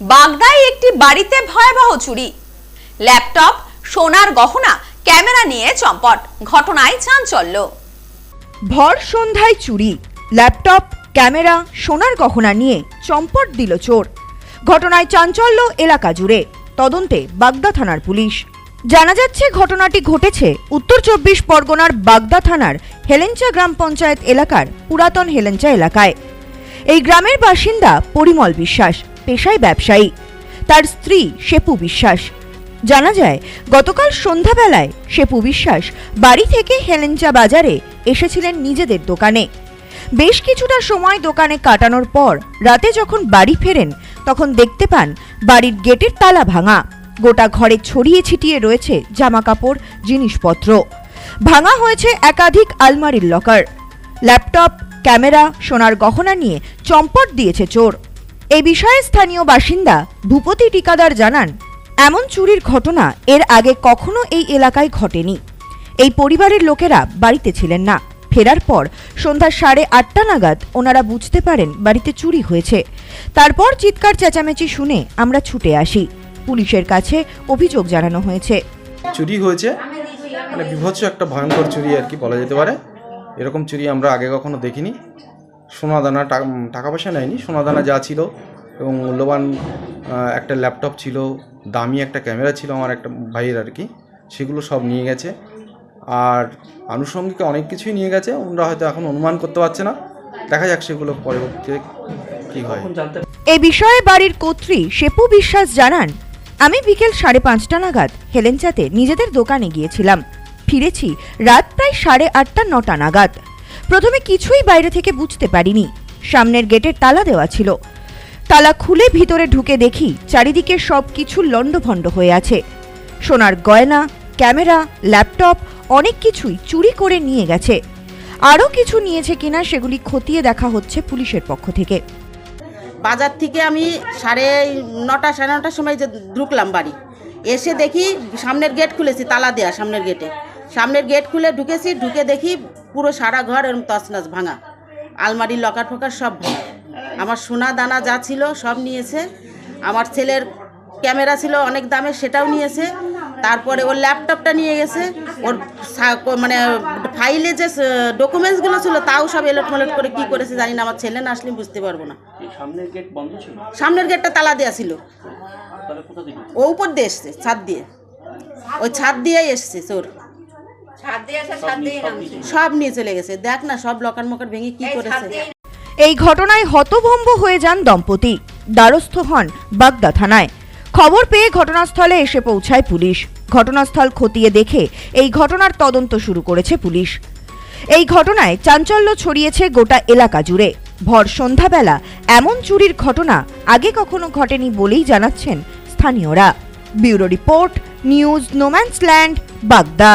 বাগদায় একটি বাড়িতে ভয়াবহ চুরি। ল্যাপটপ, সোনার গহনা, ক্যামেরা নিয়ে চম্পট। ঘটনায় চাঞ্চল্য। ভর সন্ধ্যায় চুরি। ল্যাপটপ, ক্যামেরা, সোনার গহনা নিয়ে চম্পট দিল চোর। ঘটনায় চাঞ্চল্য এলাকা জুড়ে। তদন্তে বাগদা থানার পুলিশ। জানা যাচ্ছে, ঘটনাটি ঘটেছে উত্তর চব্বিশ পরগনার বাগদা থানার হেলেঞ্চা গ্রাম পঞ্চায়েত এলাকার পুরাতন হেলেঞ্চা এলাকায়। এই গ্রামের বাসিন্দা পরিমল বিশ্বাস। পেশায় ব্যবসায়ী। তার স্ত্রী শেপু বিশ্বাস। জানা যায়, গতকাল সন্ধ্যাবেলায় শেপু বিশ্বাস বাড়ি থেকে হেলেঞ্চা বাজারে এসেছিলেন নিজেদের দোকানে। বেশ কিছুটা সময় দোকানে কাটানোর পর রাতে যখন বাড়ি ফেরেন, তখন দেখতে পান বাড়ির গেটের তালা ভাঙা। গোটা ঘরে ছড়িয়ে ছিটিয়ে রয়েছে জামাকাপড়, জিনিসপত্র। ভাঙা হয়েছে একাধিক আলমারির লকার। ল্যাপটপ, ক্যামেরা, সোনার গহনা নিয়ে চম্পট দিয়েছে চোর। এই বিষয়ে স্থানীয় বাসিন্দা ভূপতি টিকাদার জানান, এমন চুরির ঘটনা এর আগে কখনো এই এলাকায় ঘটেনি। এই পরিবারের লোকেরা বাড়িতে ছিলেন না। ফেরার পর সন্ধ্যা সাড়ে আটটা নাগাদ ওনারা বুঝতে পারেন বাড়িতে চুরি হয়েছে। তারপর চিৎকার চেঁচামেচি শুনে আমরা ছুটে আসি। পুলিশের কাছে অভিযোগ জানানো হয়েছে। চুরি হয়েছে? মানে বিভৎস একটা ভয়ঙ্কর চুরি আর কি বলা যেতে পারে। এরকম চুরি আমরা আগে কখনো দেখিনি। সোনাদানা টাকা পয়সা নেয়নি সোনাদানা যা ছিল এবং মূল্যবান একটা ল্যাপটপ ছিল দামি একটা ক্যামেরা ছিল আমার একটা ভাইয়ের আর কি সেগুলো সব নিয়ে গেছে। আর আনুষঙ্গিক অনেক কিছুই নিয়ে গেছে ওনারা হয়তো এখন অনুমান করতে পারছে না। দেখা যাক সেগুলো পরবর্তীতে কী হয়। এই বিষয়ে বাড়ির কর্ত্রী শেপু বিশ্বাস জানান আমি বিকেল সাড়ে পাঁচটা নাগাদ হেলেঞ্চাতে নিজেদের দোকানে গিয়েছিলাম। ফিরেছি রাত প্রায় সাড়ে আটটা নটা নাগাদ। প্রথমে কিছুই বাইরে থেকে বুঝতে পারিনি। সামনের গেটের তালা দেওয়া ছিল। তালা খুলে ভিতরে ঢুকে দেখি চারিদিকে সব কিছু লণ্ডভণ্ড হয়ে আছে। সোনার গয়না, ক্যামেরা, ল্যাপটপ, অনেক কিছুই চুরি করে নিয়ে গেছে। আরও কিছু নিয়েছে কিনা সেগুলি খতিয়ে দেখা হচ্ছে পুলিশের পক্ষ থেকে। বাজার থেকে আমি সাড়ে নটা, সাড়ে নটার সময় যে ঢুকলাম বাড়ি, এসে দেখি সামনের গেট খুলেছি, তালা দেয়া সামনের গেটে। সামনের গেট খুলে ঢুকেছি, ঢুকে দেখি পুরো সারা ঘর এরকম তছনছ ভাঙা। আলমারি লকার ফকার সব ভাঙা। আমার সোনা দানা যা ছিল সব নিয়েছে। আমার ছেলের ক্যামেরা ছিল অনেক দামের সেটাও নিয়েছে। তারপরে ওর ল্যাপটপটা নিয়ে গেছে। ওর মানে ফাইলে যে ডকুমেন্টসগুলো ছিল তাও সব এলট মলট করে কি করেছে জানি না। আমার ছেলে না আসলে বুঝতে পারব না। সামনের গেট বন্ধ ছিল? সামনের গেটটা তালা দেওয়া ছিল। ও উপর দিয়ে এসছে ছাদ দিয়ে। ওই ছাদ দিয়েই এসছে চোর। সব নিয়ে চলে গেছে। দেখ না সব লকার মকার ভেঙে কি করেছে। এই ঘটনায় হতভম্ব হয়ে যান দম্পতি। দ্বারস্থ হন বাগদা থানায়। খবর পেয়ে ঘটনাস্থলে এসে পৌঁছায় পুলিশ। ঘটনাস্থল খতিয়ে দেখে এই ঘটনার তদন্ত শুরু করেছে পুলিশ। এই ঘটনায় চাঞ্চল্য ছড়িয়েছে গোটা এলাকা জুড়ে। ভর সন্ধ্যাবেলা এমন চুরির ঘটনা আগে কখনো ঘটেনি বলেই জানাচ্ছেন স্থানীয়রা। Bureau report news no man's land Bagda.